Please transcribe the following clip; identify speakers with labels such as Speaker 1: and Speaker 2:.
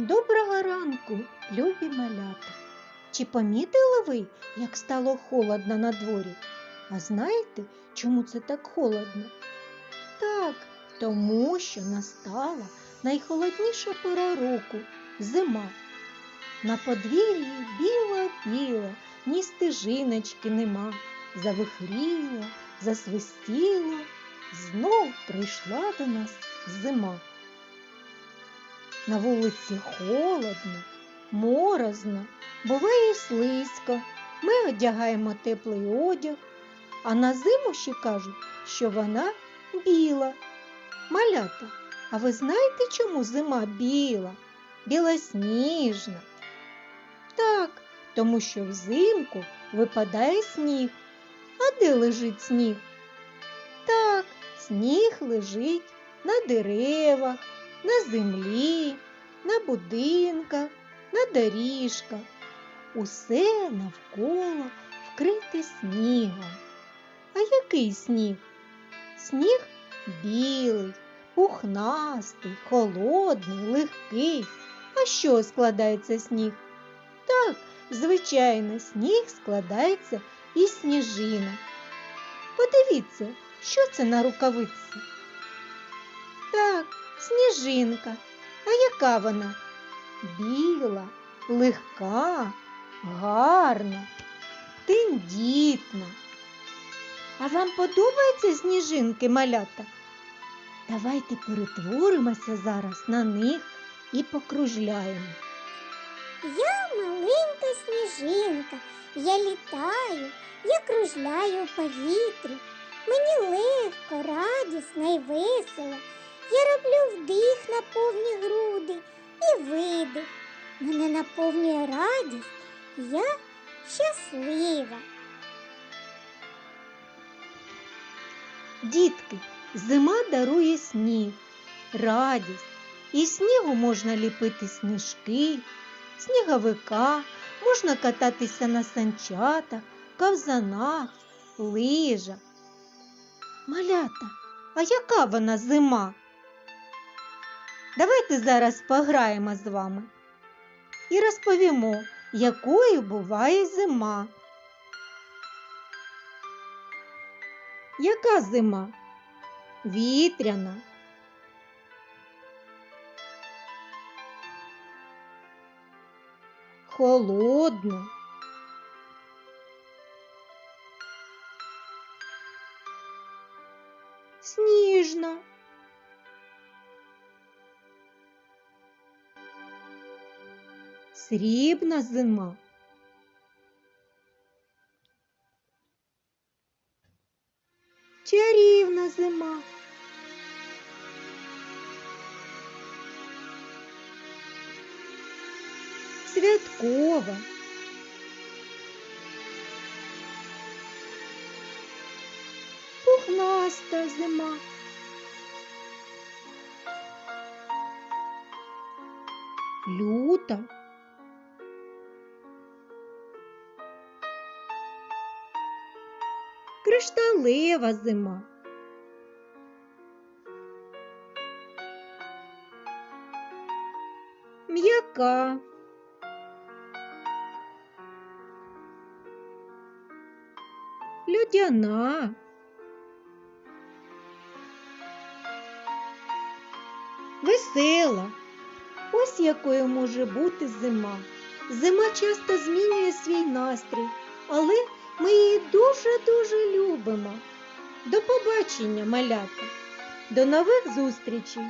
Speaker 1: Доброго ранку, любі малята. Чи помітили ви, як стало холодно на дворі? А знаєте, чому це так холодно? Так, тому що настала найхолодніша пора року зима. На подвір'ї біло-біло, ні стежиночки нема. Завихріло, засвистіло, знов прийшла до нас зима. На вулиці холодно, морозно, буває слизько. Ми одягаємо теплий одяг, а на зиму ще кажуть, що вона біла. Малята, а ви знаєте, чому зима біла, білосніжна? Так, тому що взимку випадає сніг. А де лежить сніг? Так, сніг лежить на деревах, на землі, на будинках, на доріжках. Усе навколо вкрите снігом. А який сніг? Сніг білий, пухнастий, холодний, легкий. А що складається сніг? Так, звичайно, сніг складається із сніжинок. Подивіться, що це на рукавиці? Так, сніжинка. А яка вона? Біла, легка, гарна, тендітна. А вам подобаються сніжинки, малята? Давайте перетворимося зараз на них і покружляємо.
Speaker 2: Я маленька сніжинка, я літаю, я кружляю в повітрі. Мені легко, радісно і весело. Я роблю вдих на повні груди і видих. Мене наповнює радість, я щаслива.
Speaker 1: Дітки, зима дарує сніг, радість. Із снігу можна ліпити сніжки, сніговика, можна кататися на санчатах, ковзанах, лижах. Малята, а яка вона зима? Давайте зараз пограємо з вами і розповімо, якою буває зима. Яка зима? Вітряна. Холодна. Сніжна. Срібна зима. Чарівна зима. Святкова. Пухнаста зима. Люта. Кришталева зима. М'яка. Людяна. Весела. Ось якою може бути зима. Зима часто змінює свій настрій, але ми її дуже-дуже любимо. До побачення, малята. До нових зустрічей!